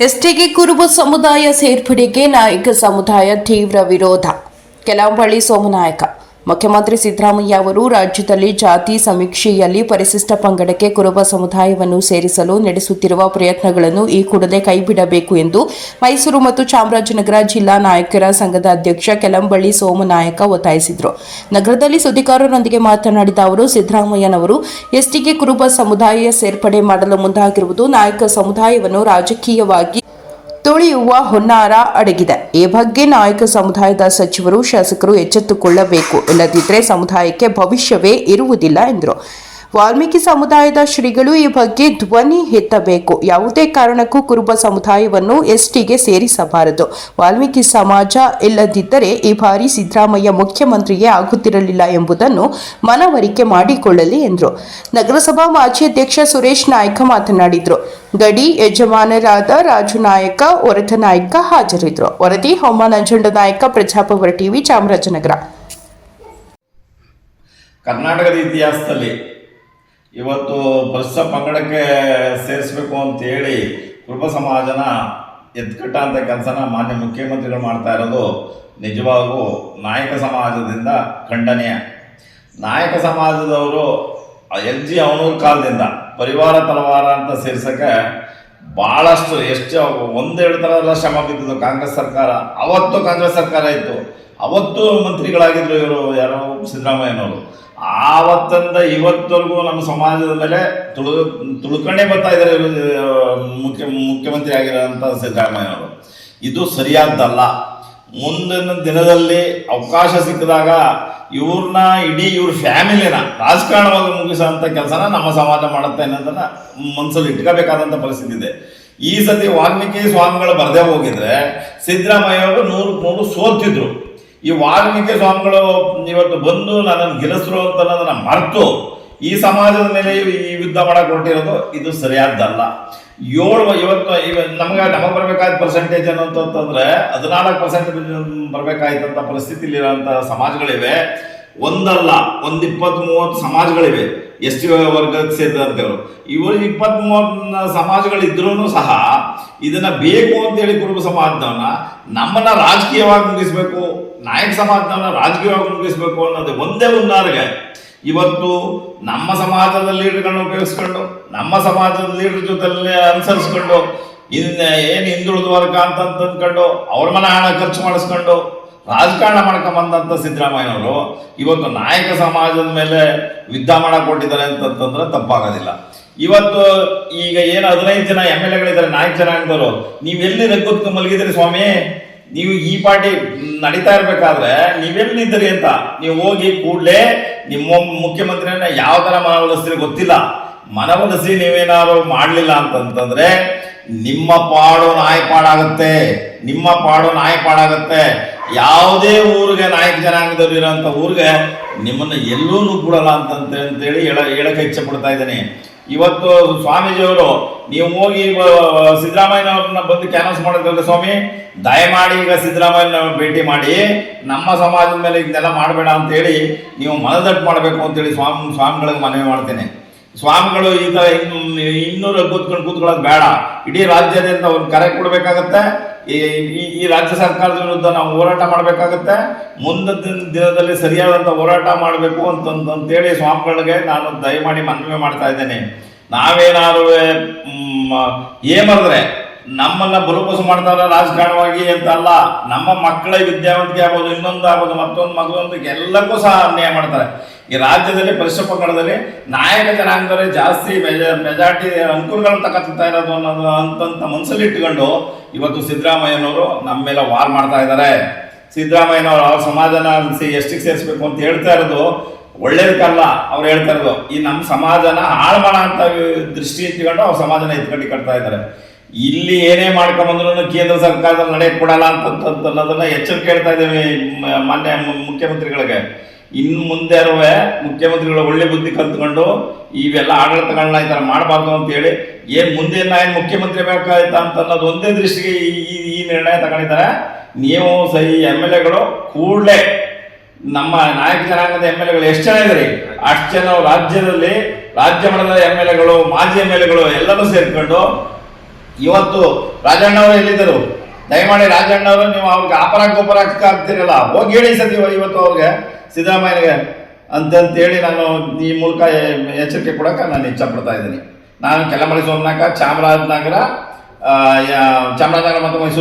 ಎಸ್ಟಿಗೆ ಕುರುಬ ಸಮುದಾಯ ಸೇರ್ಪಡೆಗೆ ನಾಯಕ ಸಮುದಾಯ ತೀವ್ರ ವಿರೋಧ. ಕೆಲಂಬಳ್ಳಿ ಸೋಮನಾಯಕ. ಮುಖ್ಯಮಂತ್ರಿ ಸಿದ್ದರಾಮಯ್ಯ ಅವರು ರಾಜ್ಯದಲ್ಲಿ ಜಾತಿ ಸಮೀಕ್ಷೆಯಲ್ಲಿ ಪರಿಶಿಷ್ಟ ಪಂಗಡಕ್ಕೆ ಕುರುಬ ಸಮುದಾಯವನ್ನು ಸೇರಿಸಲು ನಡೆಸುತ್ತಿರುವ ಪ್ರಯತ್ನಗಳನ್ನು ಈ ಕೂಡಲೇ ಕೈಬಿಡಬೇಕು ಎಂದು ಮೈಸೂರು ಮತ್ತು ಚಾಮರಾಜನಗರ ಜಿಲ್ಲಾ ನಾಯಕರ ಸಂಘದ ಅಧ್ಯಕ್ಷ ಕೆಲಂಬಳ್ಳಿ ಸೋಮನಾಯಕ ಒತ್ತಾಯಿಸಿದರು. ನಗರದಲ್ಲಿ ಸುದ್ದಿಗಾರರೊಂದಿಗೆ ಮಾತನಾಡಿದ ಅವರು, ಸಿದ್ದರಾಮಯ್ಯನವರು ಎಸ್ಟಿಗೆ ಕುರುಬ ಸಮುದಾಯ ಸೇರ್ಪಡೆ ಮಾಡಲು ಮುಂದಾಗಿರುವುದು ನಾಯಕ ಸಮುದಾಯವನ್ನು ರಾಜಕೀಯವಾಗಿ ತುಳಿಯುವ ಹುನ್ನಾರ ಅಡಗಿದೆ. ಈ ಬಗ್ಗೆ ನಾಯಕ ಸಮುದಾಯದ ಸಚಿವರು ಶಾಸಕರು ಎಚ್ಚೆತ್ತುಕೊಳ್ಳಬೇಕು. ಇಲ್ಲದಿದ್ದರೆ ಸಮುದಾಯಕ್ಕೆ ಭವಿಷ್ಯವೇ ಇರುವುದಿಲ್ಲ ಎಂದರು. ವಾಲ್ಮೀಕಿ ಸಮುದಾಯದ ಶ್ರೀಗಳು ಈ ಬಗ್ಗೆ ಧ್ವನಿ ಎತ್ತಬೇಕು. ಯಾವುದೇ ಕಾರಣಕ್ಕೂ ಕುರುಬ ಸಮುದಾಯವನ್ನು ಎಸ್ಟಿಗೆ ಸೇರಿಸಬಾರದು. ವಾಲ್ಮೀಕಿ ಸಮಾಜ ಇಲ್ಲದಿದ್ದರೆ ಈ ಬಾರಿ ಸಿದ್ದರಾಮಯ್ಯ ಮುಖ್ಯಮಂತ್ರಿಗೆ ಆಗುತ್ತಿರಲಿಲ್ಲ ಎಂಬುದನ್ನು ಮನವರಿಕೆ ಮಾಡಿಕೊಳ್ಳಲಿ ಎಂದರು. ನಗರಸಭಾ ಮಾಜಿ ಅಧ್ಯಕ್ಷ ಸುರೇಶ್ ನಾಯ್ಕ ಮಾತನಾಡಿದರು. ಗಡಿ ಯಜಮಾನರಾದ ರಾಜು ನಾಯಕ, ವರದ ನಾಯಕ ಹಾಜರಿದ್ದರು. ವರದಿ, ಹವಾಮಾನ ನಂಜುಂಡ ನಾಯಕ ಪ್ರಜಾಪವರ ಟಿವಿ ಚಾಮರಾಜನಗರ. ಕರ್ನಾಟಕದ ಇತಿಹಾಸದಲ್ಲಿ ಇವತ್ತು ಪರಿಶಿಷ್ಟ ಪಂಗಡಕ್ಕೆ ಸೇರಿಸ್ಬೇಕು ಅಂತೇಳಿ ಕುರುಬ ಸಮಾಜನ ಎತ್ಕಟ್ಟಂಥ ಕೆಲಸನ ಮಾನ್ಯ ಮುಖ್ಯಮಂತ್ರಿಗಳು ಮಾಡ್ತಾ ಇರೋದು ನಿಜವಾಗೂ ನಾಯಕ ಸಮಾಜದಿಂದ ಖಂಡನೀಯ ನಾಯಕ ಸಮಾಜದವರು ಎಲ್ ಜಿ ಅವನೂರು ಕಾಲದಿಂದ ಪರಿವಾರ ತಲವಾರ ಅಂತ ಸೇರ್ಸಕ್ಕೆ ಭಾಳಷ್ಟು ಎಷ್ಟು ಒಂದೆರಡು ಥರದ ಶ್ರಮ ಬಿದ್ದಿದ್ದು ಕಾಂಗ್ರೆಸ್ ಸರ್ಕಾರ. ಅವತ್ತು ಕಾಂಗ್ರೆಸ್ ಸರ್ಕಾರ ಇತ್ತು. ಅವತ್ತು ಮಂತ್ರಿಗಳಾಗಿದ್ರು ಇವರು ಯಾರೋ ಸಿದ್ದರಾಮಯ್ಯನವರು. ಆವತ್ತಿಂದ ಇವತ್ತವರೆಗೂ ನಮ್ಮ ಸಮಾಜದ ಮೇಲೆ ತುಳು ತುಳ್ಕೊಂಡೇ ಬರ್ತಾ ಇದ್ದಾರೆ ಮುಖ್ಯ, ಮುಖ್ಯಮಂತ್ರಿ ಆಗಿರೋಂಥ ಸಿದ್ದರಾಮಯ್ಯನವರು. ಇದು ಸರಿಯಾದ್ದಲ್ಲ. ಮುಂದಿನ ದಿನದಲ್ಲಿ ಅವಕಾಶ ಸಿಕ್ಕಿದಾಗ ಇವ್ರನ್ನ ಇಡೀ ಇವ್ರ ಫ್ಯಾಮಿಲಿನ ರಾಜಕಾರಣವಾಗಿ ಮುಗಿಸೋಂಥ ಕೆಲಸನ ನಮ್ಮ ಸಮಾಜ ಮಾಡುತ್ತೆ ಅನ್ನೋದನ್ನ ಮನಸ್ಸಲ್ಲಿ ಇಟ್ಕೋಬೇಕಾದಂಥ ಪರಿಸ್ಥಿತಿ ಇದೆ. ಈ ಸತಿ ವಾಲ್ಮೀಕಿ ಸ್ವಾಮಿಗಳು ಬರದೇ ಹೋಗಿದ್ರೆ ಸಿದ್ದರಾಮಯ್ಯ ಅವರು ನೂರು ನೂರು ಸೋಲ್ತಿದ್ರು ಈ ವಾಲ್ಮೀಕಿ ಸ್ವಾಮಿಗಳು ಇವತ್ತು ಬಂದು ನನ್ನನ್ನು ಗೆಲ್ಲಿಸ್ರು ಅಂತ ಅನ್ನೋದನ್ನ ಮರೆತು ಈ ಸಮಾಜದ ಮೇಲೆ ಈ ಯುದ್ಧ ಮಾಡಕ್ಕೆ ಹೊರಟಿರೋದು ಇದು ಸರಿಯಾದ್ದಲ್ಲ. ಏಳು ಇವತ್ತು ಇವ ನಮಗೆ ನಮಗೆ ಬರಬೇಕಾದ ಪರ್ಸೆಂಟೇಜ್ ಅನ್ನೋಂತಂದ್ರೆ ಹದಿನಾಲ್ಕು ಪರ್ಸೆಂಟ್ ಬರಬೇಕಾಯ್ತಂತ ಪರಿಸ್ಥಿತಿಲಿರೋಂಥ ಸಮಾಜಗಳಿವೆ. ಒಂದಲ್ಲ, ಒಂದು ಇಪ್ಪತ್ತು ಮೂವತ್ತು ಸಮಾಜಗಳಿವೆ. ಎಸ್ ಟಿ ವರ್ಗಕ್ಕೆ ಸೇರಿದಂಥವ್ರು ಇವರು ಇಪ್ಪತ್ತ್ ಮೂವತ್ತು ಸಮಾಜಗಳಿದ್ರೂ ಸಹ ಇದನ್ನ ಬೇಕು ಅಂತೇಳಿ ಕುರುಬ ಸಮಾಜದವನ್ನ ನಮ್ಮನ್ನ ರಾಜಕೀಯವಾಗಿ ಮುಗಿಸ್ಬೇಕು. ನಾಯಕ ಸಮಾಜದವನ್ನ ರಾಜಕೀಯವಾಗಿ ಮುಗಿಸ್ಬೇಕು ಅನ್ನೋದು ಒಂದೇ ಒಂದಾರಿಗೆ ಇವತ್ತು ನಮ್ಮ ಸಮಾಜದ ಲೀಡರ್ಗಳನ್ನ ಉಪಯೋಗಿಸ್ಕೊಂಡು, ನಮ್ಮ ಸಮಾಜದ ಲೀಡರ್ ಜೊತೆಲ್ಲೇ ಅನುಸರಿಸ್ಕೊಂಡು, ಇನ್ನ ಏನು ಹಿಂದುಳಿದ ವರ್ಗ ಅಂತ ಅಂದ್ಕೊಂಡು ಅವ್ರ ಮನೆ ಹಣ ಖರ್ಚು ಮಾಡಿಸ್ಕೊಂಡು ರಾಜಕಾರಣ ಮಾಡ್ಕೊಂಬಂದಂಥ ಸಿದ್ದರಾಮಯ್ಯನವರು ಇವತ್ತು ನಾಯಕ ಸಮಾಜದ ಮೇಲೆ ಯುದ್ಧ ಮಾಡ ಕೊಟ್ಟಿದ್ದಾರೆ ಅಂತಂತಂದ್ರೆ ತಪ್ಪಾಗೋದಿಲ್ಲ. ಇವತ್ತು ಈಗ ಏನು ಹದಿನೈದು ಜನ ಎಂ ಎಲ್ ಎಗಳಿದ್ದಾರೆ, ನಾಯಕ ಜನ ನೀವು ನೀವೆಲ್ಲಿ ರಗ್ಗುತ್ತು ಮಲಗಿದ್ರಿ ಸ್ವಾಮಿ? ನೀವು ಈ ಪಾರ್ಟಿ ನಡೀತಾ ಇರ್ಬೇಕಾದ್ರೆ ನೀವೆಲ್ಲಿದ್ದೀರಿ ಅಂತ? ನೀವು ಹೋಗಿ ಕೂಡಲೇ ನಿಮ್ಮ ಮುಖ್ಯಮಂತ್ರಿಯನ್ನ ಯಾವ ಥರ ಮನವೊಲಿಸ್ತೀರಿ ಗೊತ್ತಿಲ್ಲ. ಮನವೊಲಿಸಿ ನೀವೇನಾದ್ರು ಮಾಡಲಿಲ್ಲ ಅಂತಂತಂದ್ರೆ ನಿಮ್ಮ ಪಾಡು ನಾಯಿ ಪಾಡಾಗುತ್ತೆ. ನಿಮ್ಮ ಪಾಡು ನಾಯಿ ಪಾಡಾಗುತ್ತೆ. ಯಾವುದೇ ಊರಿಗೆ ನಾಯಕ ಜನಾಂಗದವ್ರು ಇರೋಂಥ ಊರಿಗೆ ನಿಮ್ಮನ್ನ ಎಲ್ಲೂ ಕೂಡಲ್ಲ ಅಂತಂತೇಳಿ ಹೇಳ ಹೇಳಕ್ಕೆ ಇಚ್ಛೆ ಪಡ್ತಾ ಇದ್ದೀನಿ. ಇವತ್ತು ಸ್ವಾಮೀಜಿಯವರು, ನೀವು ಹೋಗಿ ಸಿದ್ದರಾಮಯ್ಯನವ್ರನ್ನ ಬಂದು ಕ್ಯಾನ್ವಸ್ ಮಾಡೋದಲ್ಲ ಸ್ವಾಮಿ, ದಯಮಾಡಿ ಈಗ ಸಿದ್ದರಾಮಯ್ಯನ ಭೇಟಿ ಮಾಡಿ, ನಮ್ಮ ಸಮಾಜದ ಮೇಲೆ ಇದನ್ನೆಲ್ಲ ಮಾಡಬೇಡ ಅಂತೇಳಿ ನೀವು ಮನದಟ್ಟು ಮಾಡಬೇಕು ಅಂತೇಳಿ ಸ್ವಾಮಿ, ಸ್ವಾಮಿಗಳಿಗೆ ಮನವಿ ಮಾಡ್ತೇನೆ. ಸ್ವಾಮಿಗಳು ಈಗ ಇನ್ನೂರು ಕೂತ್ಕೊಂಡು ಕೂತ್ಕೊಳ್ಳೋದು ಬೇಡ. ಇಡೀ ರಾಜ್ಯದಿಂದ ಒಂದು ಕರೆ ಕೊಡಬೇಕಾಗತ್ತೆ. ಈ, ಈ- ರಾಜ್ಯ ಸರ್ಕಾರದ ವಿರುದ್ಧ ನಾವು ಹೋರಾಟ ಮಾಡಬೇಕಾಗುತ್ತೆ. ಮುಂದಿನ ದಿನ- ದಿನದಲ್ಲಿ ಸರಿಯಾದಂಥ ಹೋರಾಟ ಮಾಡಬೇಕು ಅಂತಂತೇಳಿ ಸ್ವಾಮಿಗಳಿಗೆ ನಾನು ದಯಮಾಡಿ ಮನವಿ ಮಾಡ್ತಾ ಇದ್ದೇನೆ. ನಾವೇನಾದ್ರು ಏಮರ್ದ್ರೆ ನಮ್ಮನ್ನ ಬಲುಪಸು ಮಾಡ್ತಾರ ರಾಜಕಾರಣವಾಗಿ ಅಂತ ಅಲ್ಲ, ನಮ್ಮ ಮಕ್ಕಳ ವಿದ್ಯಾವಂತಿಕೆ ಆಗ್ಬೋದು, ಇನ್ನೊಂದು ಆಗ್ಬೋದು, ಮತ್ತೊಂದು ಮಗದೊಂದು ಎಲ್ಲಕ್ಕೂ ಸಹ ಅನ್ಯಾಯ ಮಾಡ್ತಾರೆ. ಈ ರಾಜ್ಯದಲ್ಲಿ ಪರಿಶಿಷ್ಟ ಪಂಗಡದಲ್ಲಿ ನಾಯಕ ಜನಾಂಗದಲ್ಲಿ ಜಾಸ್ತಿ ಮೆಜಾ, ಮೆಜಾರಿಟಿ ಅನುಕೂಲಗಳನ್ನು ತಕ್ಕಂತ ಇರೋದು ಅನ್ನೋದು ಅಂತಂತ ಮನಸ್ಸಲ್ಲಿ ಇಟ್ಕೊಂಡು ಇವತ್ತು ಸಿದ್ದರಾಮಯ್ಯನವರು ನಮ್ಮ ಮೇಲೆ ವಾರ್ ಮಾಡ್ತಾ ಇದ್ದಾರೆ. ಸಿದ್ದರಾಮಯ್ಯನವರು ಅವ್ರ ಸಮಾಜನ ಎಷ್ಟಿಗೆ ಸೇರಿಸ್ಬೇಕು ಅಂತ ಹೇಳ್ತಾ ಇರೋದು ಒಳ್ಳೇದಕ್ಕಲ್ಲ ಅವ್ರು ಹೇಳ್ತಾ ಇರೋದು. ಈ ನಮ್ಮ ಸಮಾಜನ ಹಾಳು ಮಾಡೋ ಅಂತ ದೃಷ್ಟಿ ಇಟ್ಕೊಂಡು ಅವ್ರ ಸಮಾಜನ ಎತ್ಕಟ್ಟಿ ಕಟ್ತಾ ಇದ್ದಾರೆ. ಇಲ್ಲಿ ಏನೇ ಮಾಡ್ಕೊಂಬಂದ್ರು ಕೇಂದ್ರ ಸರ್ಕಾರದಲ್ಲಿ ನಡೆಯಕ್ಕೆ ಕೊಡಲ್ಲ ಅಂತ ಅನ್ನೋದನ್ನ ಎಚ್ಚರಿಕೆ ಹೇಳ್ತಾ ಇದ್ದೇವೆ ಮಾನ್ಯ ಮುಖ್ಯಮಂತ್ರಿಗಳಿಗೆ. ಇನ್ನು ಮುಂದೆ ಮುಖ್ಯಮಂತ್ರಿಗಳು ಒಳ್ಳೆ ಬುದ್ಧಿ ಕಲ್ತ್ಕೊಂಡು ಇವೆಲ್ಲ ಆಡಳಿತಗಳನ್ನ ಈ ಥರ ಮಾಡಬಾರ್ದು ಅಂತೇಳಿ ಏನು ಮುಂದೆ ಏನು ಮುಖ್ಯಮಂತ್ರಿ ಬೇಕಾಯ್ತ ಅಂತ ಅನ್ನೋದು ಒಂದೇ ದೃಷ್ಟಿಗೆ ಈ, ಈ- ನಿರ್ಣಯ ತಗೊಂಡಿದ್ದಾರೆ. ನೀವು ಸಹಿ ಎಂ ಎಲ್ ಎಗಳು ಕೂಡಲೇ ನಮ್ಮ ನಾಯಕ ಜನಾಂಗದ ಎಂ ಎಲ್ ಎಗಳು ಎಷ್ಟು ಜನ ಇದ್ದಾರೆ? ಅಷ್ಟು ಜನ ರಾಜ್ಯದಲ್ಲಿ, ರಾಜ್ಯ ಮಟ್ಟದ ಎಂ ಎಲ್ ಎಗಳು, ಮಾಜಿ ಎಂ ಎಲ್ ಎಗಳು ಎಲ್ಲರೂ ಸೇರ್ಕೊಂಡು ಇವತ್ತು ರಾಜಣ್ಣವರು ಎಲ್ಲಿದ್ದರು? ದಯಮಾಡಿ ರಾಜಣ್ಣವರು ನೀವು ಅವ್ರಿಗೆ ಆಪರ ಗೊಬ್ಬರ ಆಗ್ತಿರಲ್ಲ. ಹೋಗಿ ಹೇಳಿ ಸತಿ ಇವತ್ತು ಅವ್ರಿಗೆ. ಸಿದ್ದರಾಮಯ್ಯನಿಗೆ ಅಂತಂತೇಳಿ ನಾನು ಈ ಮೂಲಕ ಎಚ್ಚರಿಕೆ ಕೊಡೋಕೆ ನಾನು ಇಚ್ಛಪಡ್ತಾ ಇದ್ದೀನಿ. ನಾನು ಕೆಲಮಳಿ ಸೋಮನಾಥ ಚಾಮರಾಜನಗರ ಚಾಮರಾಜನಗರ ಮತ್ತು ಮೈಸೂರು